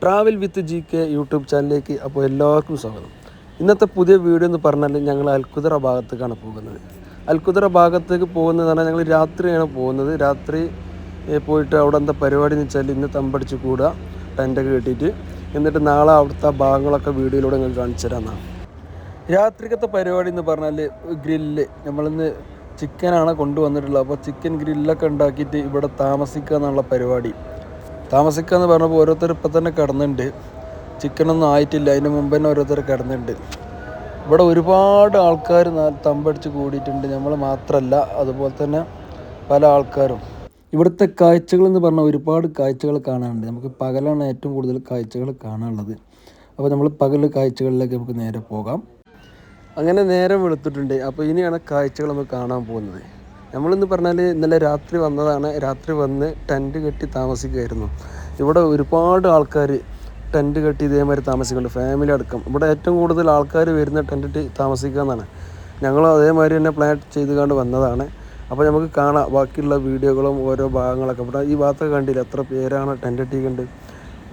Travel with G K YouTube ചാനലിലേക്ക് അപ്പോൾ എല്ലാവർക്കും സ്വാഗതം. ഇന്നത്തെ പുതിയ വീഡിയോ എന്ന് പറഞ്ഞാൽ ഞങ്ങൾ അൽക്കുതറ ഭാഗത്തേക്കാണ് പോകുന്നത്. അൽക്കുതറ ഭാഗത്തേക്ക് പോകുന്നത് പറഞ്ഞാൽ ഞങ്ങൾ രാത്രിയാണ് പോകുന്നത്. രാത്രി പോയിട്ട് അവിടെ എന്താ പരിപാടി എന്ന് വെച്ചാൽ ഇന്ന് തമ്പടിച്ച് കൂടുക ടെന്റൊക്കെ കെട്ടിയിട്ട്. എന്നിട്ട് നാളെ അവിടുത്തെ ഭാഗങ്ങളൊക്കെ വീഡിയോയിലൂടെ ഞങ്ങൾ കാണിച്ചു തരാമെന്നാണ് രാത്രിക്കത്തെ പരിപാടി എന്ന് പറഞ്ഞാൽ ഗ്രില്ല്. നമ്മളിന്ന് ചിക്കനാണ് കൊണ്ടുവന്നിട്ടുള്ളത്. അപ്പോൾ ചിക്കൻ ഗ്രില്ലൊക്കെ ഉണ്ടാക്കിയിട്ട് ഇവിടെ താമസിക്കുക എന്നുള്ള പരിപാടി. താമസിക്കുക എന്ന് പറഞ്ഞപ്പോൾ ഓരോരുത്തർ ഇപ്പം തന്നെ കിടന്നുണ്ട്. ചിക്കനൊന്നും ആയിട്ടില്ല. അതിന് മുമ്പ് തന്നെ ഓരോരുത്തർ കിടന്നുണ്ട്. ഇവിടെ ഒരുപാട് ആൾക്കാർ തമ്പടിച്ച് കൂടിയിട്ടുണ്ട്. നമ്മൾ മാത്രമല്ല അതുപോലെ തന്നെ പല ആൾക്കാരും. ഇവിടുത്തെ കാഴ്ചകൾ എന്ന് പറഞ്ഞാൽ ഒരുപാട് കാഴ്ചകൾ കാണാനുണ്ട്. നമുക്ക് പകലാണ് ഏറ്റവും കൂടുതൽ കാഴ്ചകൾ കാണാനുള്ളത്. അപ്പോൾ നമ്മൾ പകൽ കാഴ്ചകളിലേക്ക് നമുക്ക് നേരെ പോകാം. അങ്ങനെ നേരം വെളുത്തിട്ടുണ്ട്. അപ്പോൾ ഇനിയാണ് കാഴ്ചകൾ നമുക്ക് കാണാൻ പോകുന്നത്. നമ്മളിന്ന് പറഞ്ഞാൽ ഇന്നലെ രാത്രി വന്നതാണ്. രാത്രി വന്ന് ടെന്റ് കെട്ടി താമസിക്കുകയായിരുന്നു ഇവിടെ ഒരുപാട് ആൾക്കാർ ടെന്റ് കെട്ടി ഇതേമാതിരി താമസിക്കുന്നുണ്ട്. ഫാമിലി അടക്കം. ഇവിടെ ഏറ്റവും കൂടുതൽ ആൾക്കാർ വരുന്ന ടെന്റ് താമസിക്കുക എന്നാണ്. ഞങ്ങളും അതേമാതിരി തന്നെ പ്ലാൻ ചെയ്ത് കണ്ട് വന്നതാണ്. അപ്പോൾ നമുക്ക് കാണാം. ബാക്കിയുള്ള വീഡിയോകളും ഓരോ ഭാഗങ്ങളൊക്കെ. ഇവിടെ ഈ ഭാഗത്തൊക്കെ കണ്ടില്ല? എത്ര പേരാണ് ടെന്റ് കണ്ട്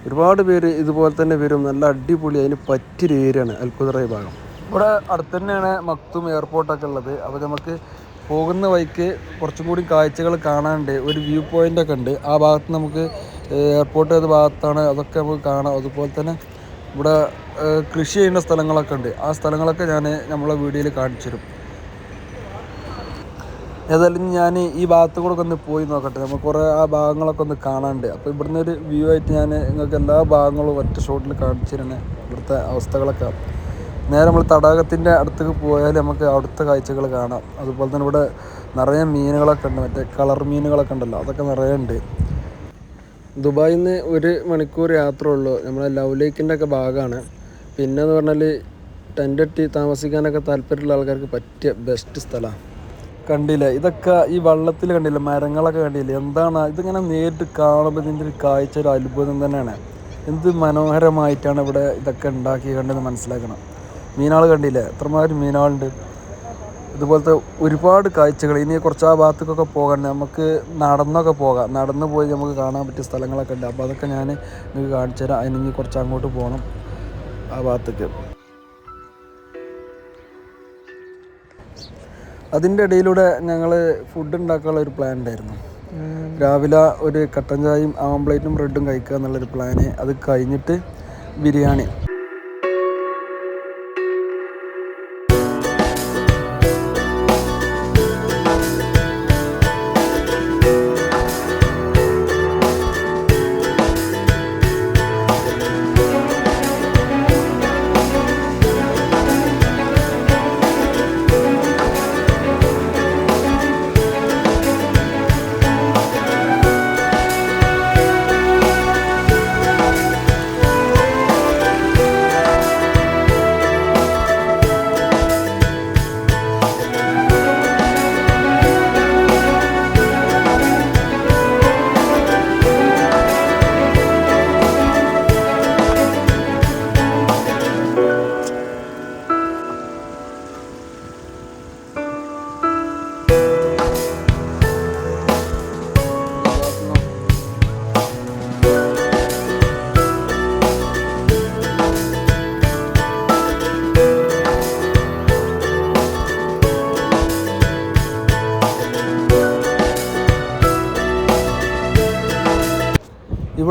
ഒരുപാട് പേര് ഇതുപോലെ തന്നെ വരും. നല്ല അടിപൊളി. അതിന് പറ്റിയൊരു ഏരിയയാണ് അൽക്കുതറ ഭാഗം. ഇവിടെ അടുത്ത് തന്നെയാണ് മക്തും എയർപോർട്ടൊക്കെ ഉള്ളത്. അപ്പോൾ നമുക്ക് പോകുന്ന വഴിക്ക് കുറച്ചും കൂടി കാഴ്ചകൾ കാണാനുണ്ട്. ഒരു വ്യൂ പോയിന്റ് ഒക്കെ ഉണ്ട്. ആ ഭാഗത്ത് നമുക്ക് എയർപോർട്ട് ഏത് ഭാഗത്താണ് അതൊക്കെ നമുക്ക് കാണാം. അതുപോലെ തന്നെ ഇവിടെ കൃഷി ചെയ്യുന്ന സ്ഥലങ്ങളൊക്കെ ഉണ്ട്. ആ സ്ഥലങ്ങളൊക്കെ ഞാൻ നമ്മളെ വീഡിയോയിൽ കാണിച്ചു തരും. ഏതായാലും ഞാൻ ഈ ഭാഗത്ത് കൂടെ ഒന്ന് പോയി നോക്കട്ടെ. നമുക്ക് കുറേ ആ ഭാഗങ്ങളൊക്കെ ഒന്ന് കാണാനുണ്ട്. അപ്പോൾ ഇവിടുന്ന് ഒരു വ്യൂ ആയിട്ട് ഞാൻ നിങ്ങൾക്ക് എല്ലാ ഭാഗങ്ങളും ഒറ്റ ഷോട്ടിൽ കാണിച്ചു തരണേ ഇവിടുത്തെ അവസ്ഥകളൊക്കെ. നേരെ നമ്മൾ തടാകത്തിന്റെ അടുത്തേക്ക് പോയാൽ നമുക്ക് അവിടുത്തെ കാഴ്ചകൾ കാണാം. അതുപോലെ തന്നെ ഇവിടെ നിറയെ മീനുകളൊക്കെ ഉണ്ട്. മറ്റേ കളർ മീനുകളൊക്കെ ഉണ്ടല്ലോ അതൊക്കെ നിറയെ ഉണ്ട്. ദുബായിൽ നിന്ന് ഒരു മണിക്കൂർ യാത്ര ഉള്ളൂ. നമ്മളെ ലവ് ലേക്കിന്റെ ഒക്കെ ഭാഗമാണ്. പിന്നെ എന്ന് പറഞ്ഞാൽ ടെന്റ് കെട്ടി താമസിക്കാനൊക്കെ താല്പര്യമുള്ള ആൾക്കാർക്ക് പറ്റിയ ബെസ്റ്റ് സ്ഥലമാണ്. കണ്ടില്ലേ? ഇതൊക്കെ ഈ വള്ളത്തിൽ കണ്ടില്ലേ? മരങ്ങളൊക്കെ കണ്ടില്ലേ? എന്താണ്? ഇതിങ്ങനെ നേരിട്ട് കാണുമ്പോൾ ഇതിന്റെ ഒരു കാഴ്ച ഒരു അത്ഭുതം തന്നെയാണ്. എന്ത് മനോഹരമായിട്ടാണ് ഇവിടെ ഇതൊക്കെ ഉണ്ടാക്കി കണ്ടെന്ന് മനസ്സിലാക്കണം. മീനാൾ കണ്ടില്ലേ? എത്രമാതിരി മീനാളുണ്ട്. ഇതുപോലത്തെ ഒരുപാട് കാഴ്ചകൾ ഇനി കുറച്ച് ആ ഭാഗത്തേക്കൊക്കെ പോകണ്ട നമുക്ക് നടന്നൊക്കെ പോകാം. നടന്നു പോയി നമുക്ക് കാണാൻ പറ്റിയ സ്ഥലങ്ങളൊക്കെ ഉണ്ട്. അപ്പോൾ അതൊക്കെ ഞാൻ നിങ്ങൾക്ക് കാണിച്ചു തരാം. അതിന് ഇനി കുറച്ച് അങ്ങോട്ട് പോകണം ആ ഭാഗത്തേക്ക്. അതിന്റെ ഇടയിലൂടെ ഞങ്ങൾ ഫുഡ് ഉണ്ടാക്കാനുള്ള ഒരു പ്ലാൻ ഉണ്ടായിരുന്നു. രാവിലെ ഒരു കട്ടൻ ചായയും ആംപ്ലേറ്റും ബ്രെഡും കഴിക്കുക എന്നുള്ളൊരു പ്ലാന് അത് കഴിഞ്ഞിട്ട് ബിരിയാണി.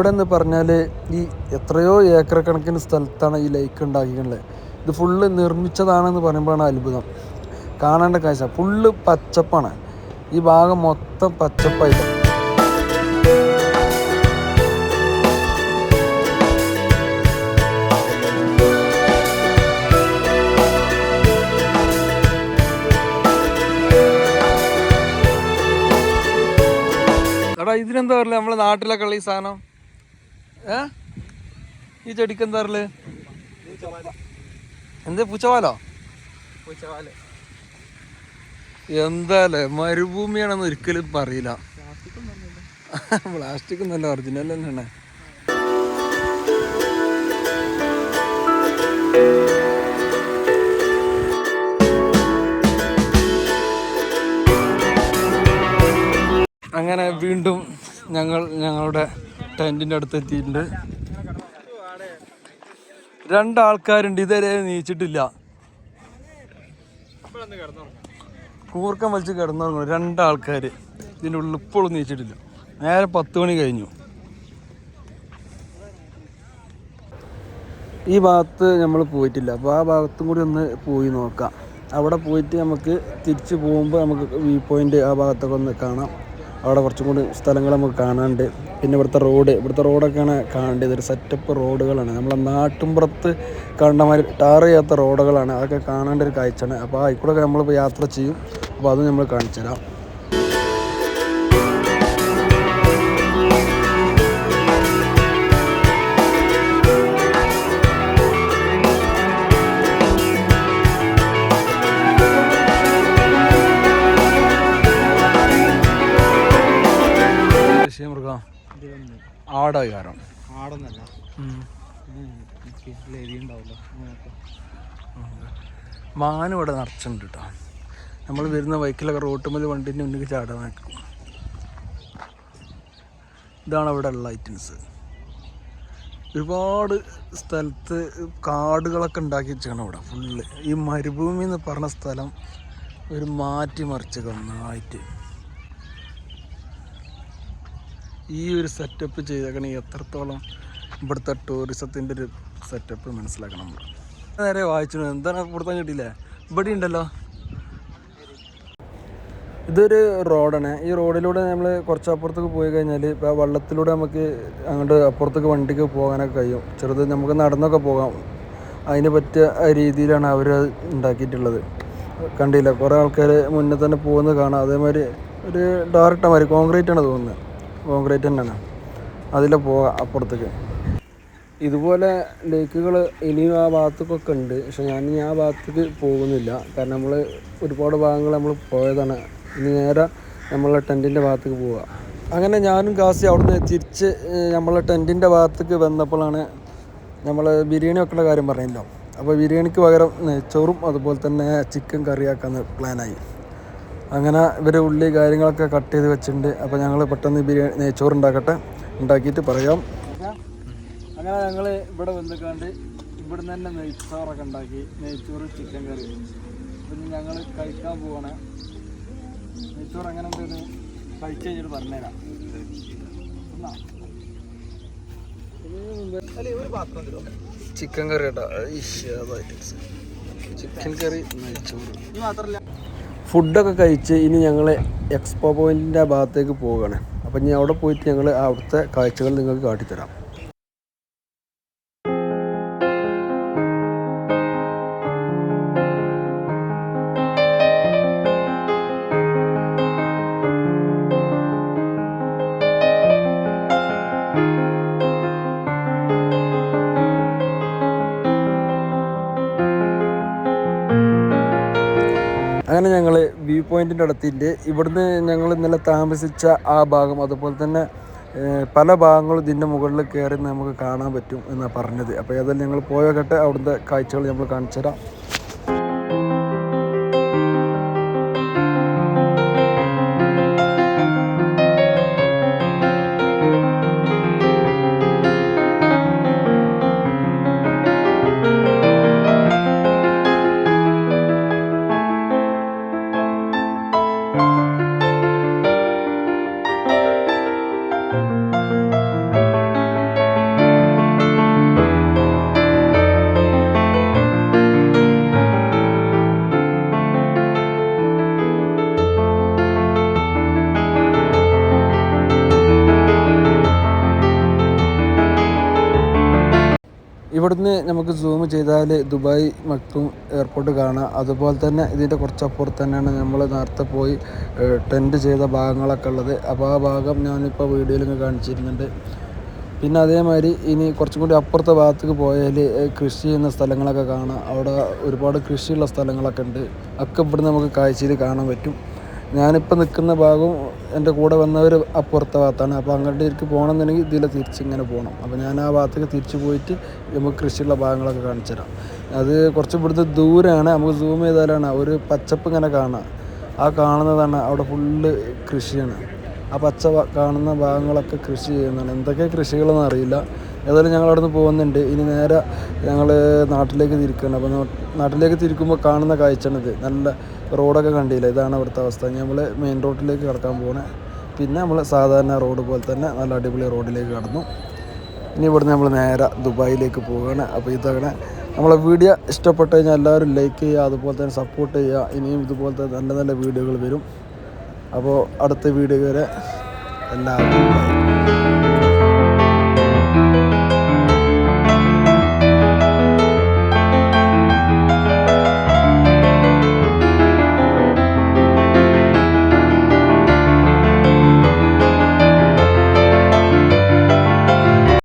ഇവിടെ എന്ന് പറഞ്ഞാൽ ഈ എത്രയോ ഏക്കർ കണക്കിന് സ്ഥലത്താണ് ഈ ലേക്ക് ഉണ്ടാക്കിയിട്ടുള്ളത്. ഇത് ഫുള്ള് നിർമ്മിച്ചതാണെന്ന് പറയുമ്പോഴാണ് അത്ഭുതം. കാണേണ്ട കാഴ്ച. ഫുള്ള് പച്ചപ്പാണ്. ഈ ഭാഗം മൊത്തം പച്ചപ്പായിട്ട് ഇതിനെന്താ പറയുക നമ്മളെ നാട്ടിലൊക്കെ ഉള്ള ഈ സാധനം? ഈ ചെടിക്ക് എന്താ എന്ത് പൂച്ചവാലോ? എന്താല്ലേ മരുഭൂമിയാണെന്ന് ഒരിക്കലും പറയില്ല. പ്ലാസ്റ്റിക് നല്ല ഒറിജിനൽ തന്നെയാണ്. അങ്ങനെ വീണ്ടും ഞങ്ങൾ ഞങ്ങളുടെ ടെന്റിന്റെ അടുത്ത് എത്തിയിട്ടുണ്ട്. രണ്ടാൾക്കാരുണ്ട്. ഇതുവരെ നീച്ചിട്ടില്ല. കൂർക്കം വലിച്ച് കിടന്നുറങ്ങുന്നു. രണ്ടാൾക്കാർ ഇതിന്റെ ഉള്ളിൽ ഇപ്പോഴും നീച്ചിട്ടില്ല. നേരെ പത്ത് മണി കഴിഞ്ഞു. ഈ ഭാഗത്ത് നമ്മൾ പോയിട്ടില്ല. അപ്പോൾ ആ ഭാഗത്തും കൂടി ഒന്ന് പോയി നോക്കാം. അവിടെ പോയിട്ട് നമുക്ക് തിരിച്ച് പോകുമ്പോൾ നമുക്ക് വ്യൂ പോയിന്റ് ആ ഭാഗത്തൊക്കെ ഒന്ന് കാണാം. അവിടെ കുറച്ചും കൂടി സ്ഥലങ്ങൾ നമുക്ക് കാണാനുണ്ട്. പിന്നെ ഇവിടുത്തെ റോഡ് ഇവിടുത്തെ റോഡൊക്കെയാണ് കാണേണ്ടത്. ഒരു സെറ്റപ്പ് റോഡുകളാണ് നമ്മളെ നാട്ടുമ്പുറത്ത് കാണുന്ന മാതിരി ടാർ ചെയ്യാത്ത റോഡുകളാണ് അതൊക്കെ കാണേണ്ട ഒരു കാഴ്ചയാണ്. അപ്പോൾ ആയിക്കൂടെ കൂടെ നമ്മളിപ്പോൾ യാത്ര ചെയ്യും. അപ്പോൾ അത് നമ്മൾ കാണിച്ചു തരാം മാനം ഇവിടെ നിറച്ചുണ്ട് കേട്ടോ നമ്മൾ വരുന്ന ബൈക്കിലൊക്കെ റോട്ടുമ്മൽ വണ്ടിന്റെ മുന്നിൽ ചാടാൻ നിൽക്കും. ഇതാണ് അവിടെ ഉള്ള ഐറ്റംസ് ഒരുപാട് സ്ഥലത്ത് കാടുകളൊക്കെ ഉണ്ടാക്കി വെച്ചാണ് ഇവിടെ ഫുള്ള് ഈ മരുഭൂമി എന്ന് പറഞ്ഞ സ്ഥലം ഒരു മാറ്റി മറിച്ച് ഒന്നായിട്ട്. ഈ ഒരു സെറ്റപ്പ് ചെയ്തേക്കണേ എത്രത്തോളം ഇവിടുത്തെ ടൂറിസത്തിന്റെ ഒരു സെറ്റപ്പ് മനസ്സിലാക്കണം. നേരെ വായിച്ചു എന്താണ് ഇവിടുത്തെ കിട്ടിയില്ലേ? ഇവിടെ ഉണ്ടല്ലോ. ഇതൊരു റോഡാണ്. ഈ റോഡിലൂടെ നമ്മൾ കുറച്ച് അപ്പുറത്തേക്ക് പോയി കഴിഞ്ഞാൽ ഇപ്പോൾ വള്ളത്തിലൂടെ നമുക്ക് അങ്ങോട്ട് അപ്പുറത്തേക്ക് വണ്ടിക്ക് പോകാനൊക്കെ കഴിയും. ചെറുത് നമുക്ക് നടന്നൊക്കെ പോകാം. അതിന് പറ്റിയ രീതിയിലാണ് അവർ ഉണ്ടാക്കിയിട്ടുള്ളത്. കണ്ടില്ല? കുറേ ആൾക്കാർ മുന്നേ തന്നെ പോകുന്നത് കാണാം. അതേമാതിരി ഒരു ഡയറക്റ്റ് മാതിരി കോൺക്രീറ്റ് ആണ് തോന്നുന്നത്. കോൺക്രീറ്റ് തന്നെയാണ്. അതിലെ പോകാം അപ്പുറത്തേക്ക്. ഇതുപോലെ ലേക്കുകൾ ഇനിയും ആ ഭാഗത്തേക്കൊക്കെ ഉണ്ട്. പക്ഷെ ഞാൻ ഇനി ആ ഭാഗത്തേക്ക് പോകുന്നില്ല. കാരണം നമ്മൾ ഒരുപാട് ഭാഗങ്ങൾ നമ്മൾ പോയതാണ്. ഇനി നേരെ നമ്മളെ ടെന്റിന്റെ ഭാഗത്തേക്ക് പോവുക അങ്ങനെ ഞാനും കാസി അവിടുന്ന് തിരിച്ച് നമ്മളെ ടെന്റിന്റെ ഭാഗത്തേക്ക് വന്നപ്പോഴാണ് നമ്മൾ ബിരിയാണി വെക്കേണ്ട കാര്യം പറഞ്ഞല്ലോ. അപ്പോൾ ബിരിയാണിക്ക് പകരം നെയ്ച്ചോറും അതുപോലെ തന്നെ ചിക്കൻ കറിയാക്കാന്ന് പ്ലാനായി അങ്ങനെ ഇവർ ഉള്ളി കാര്യങ്ങളൊക്കെ കട്ട് ചെയ്ത് വെച്ചിട്ടുണ്ട്. അപ്പോൾ ഞങ്ങൾ പെട്ടെന്ന് ബിരിയാണി നെയ്ച്ചോറ് ഉണ്ടാക്കട്ടെ ഉണ്ടാക്കിയിട്ട് പറയാം. അങ്ങനെ ഞങ്ങൾ ഇവിടെ വന്നിക്കാണ്ട് ഇവിടുന്ന് തന്നെ നെയ്ച്ചോറൊക്കെ ഉണ്ടാക്കി നെയ്ച്ചോറ് ചിക്കൻ കറി. പിന്നെ ഞങ്ങൾ കഴിക്കാൻ പോവാണ്. നെയ്ച്ചോറ് എങ്ങനെ ഉണ്ടെന്ന് കഴിച്ചു കഴിഞ്ഞിട്ട് പറഞ്ഞുതരാം. ചിക്കൻ കറി കേട്ടോ ചിക്കൻ കറി നെയ്ച്ചോറ്. ഫുഡൊക്കെ കഴിച്ച് ഇനി ഞങ്ങൾ എക്സ്പോ പോയിന്റിന്റെ ഭാഗത്തേക്ക് പോവുകയാണ്. അപ്പം ഇനി അവിടെ പോയിട്ട് ഞങ്ങൾ അവിടുത്തെ കാഴ്ചകൾ നിങ്ങൾക്ക് കാട്ടിത്തരാം. പോയിന്റിന്റെ അടുത്തിന്റെ ഇവിടുന്ന് ഞങ്ങൾ ഇന്നലെ താമസിച്ച ആ ഭാഗം അതുപോലെ തന്നെ പല ഭാഗങ്ങളും ഇതിന്റെ മുകളിൽ കയറി നമുക്ക് കാണാൻ പറ്റും എന്നാണ് പറഞ്ഞത്. അപ്പോൾ ഏതായാലും ഞങ്ങൾ പോയ കേട്ട് അവിടുത്തെ കാഴ്ചകൾ നമ്മൾ കാണിച്ചു തരാം ഇവിടുന്ന് നമുക്ക് സൂം ചെയ്താൽ ദുബായ് മക്തും എയർപോർട്ട് കാണാം. അതുപോലെ തന്നെ ഇതിന്റെ കുറച്ചപ്പുറത്ത് തന്നെയാണ് നമ്മൾ നേരത്തെ പോയി ടെന്റ് ചെയ്ത ഭാഗങ്ങളൊക്കെ ഉള്ളത്. അപ്പോൾ ആ ഭാഗം ഞാനിപ്പോൾ വീഡിയോയിൽ ഇങ്ങ് കാണിച്ചിരുന്നുണ്ട്. പിന്നെ അതേമാതിരി ഇനി കുറച്ചും കൂടി അപ്പുറത്തെ ഭാഗത്തേക്ക് പോയാൽ കൃഷി ചെയ്യുന്ന സ്ഥലങ്ങളൊക്കെ കാണാം. അവിടെ ഒരുപാട് കൃഷിയുള്ള സ്ഥലങ്ങളൊക്കെ ഉണ്ട്. ഒക്കെ ഇവിടുന്ന് നമുക്ക് കാഴ്ചയിൽ കാണാൻ പറ്റും. ഞാനിപ്പോൾ നിൽക്കുന്ന ഭാഗവും എന്റെ കൂടെ വന്നവർ അപ്പുറത്തെ ഭാഗത്താണ്. അപ്പോൾ അങ്ങോട്ട് എനിക്ക് പോകണമെന്നുണ്ടെങ്കിൽ ഇതിൽ തിരിച്ചിങ്ങനെ പോകണം. അപ്പോൾ ഞാൻ ആ ഭാഗത്തേക്ക് തിരിച്ച് പോയിട്ട് നമുക്ക് കൃഷിയുള്ള ഭാഗങ്ങളൊക്കെ കാണിച്ചു തരാം. അത് കുറച്ച് ഇവിടുത്തെ ദൂരമാണ് നമുക്ക് സൂം ചെയ്താലാണ് ഒരു പച്ചപ്പ് ഇങ്ങനെ കാണാം. ആ കാണുന്നതാണ് അവിടെ ഫുള്ള് കൃഷിയാണ്. ആ പച്ച കാണുന്ന ഭാഗങ്ങളൊക്കെ കൃഷി ചെയ്യുന്നതാണ്. എന്തൊക്കെ കൃഷികളെന്ന് അറിയില്ല. ഏതായാലും ഞങ്ങൾ അവിടെ നിന്ന് പോകുന്നുണ്ട്. ഇനി നേരെ ഞങ്ങൾ നാട്ടിലേക്ക് തിരിക്കുകയാണ്. അപ്പോൾ നാട്ടിലേക്ക് തിരിക്കുമ്പോൾ കാണുന്ന കാഴ്ചയാണിത്. നല്ല റോഡൊക്കെ കണ്ടില്ല? ഇതാണ് അവിടുത്തെ അവസ്ഥ. നമ്മൾ മെയിൻ റോഡിലേക്ക് കടക്കാൻ പോകണേ പിന്നെ നമ്മൾ സാധാരണ റോഡ് പോലെ തന്നെ നല്ല അടിപൊളി റോഡിലേക്ക് കടന്നു. ഇനി ഇവിടുന്ന് നമ്മൾ നേരെ ദുബായിലേക്ക് പോവുകയാണ്. അപ്പോൾ ഇതങ്ങനെ നമ്മളെ വീഡിയോ. ഇഷ്ടപ്പെട്ട് കഴിഞ്ഞാൽ എല്ലാവരും ലൈക്ക് ചെയ്യുക അതുപോലെ തന്നെ സപ്പോർട്ട് ചെയ്യുക. ഇനിയും ഇതുപോലത്തെ നല്ല നല്ല വീഡിയോകൾ വരും. അപ്പോൾ അടുത്ത വീഡിയോ വരെ എല്ലാവർക്കും.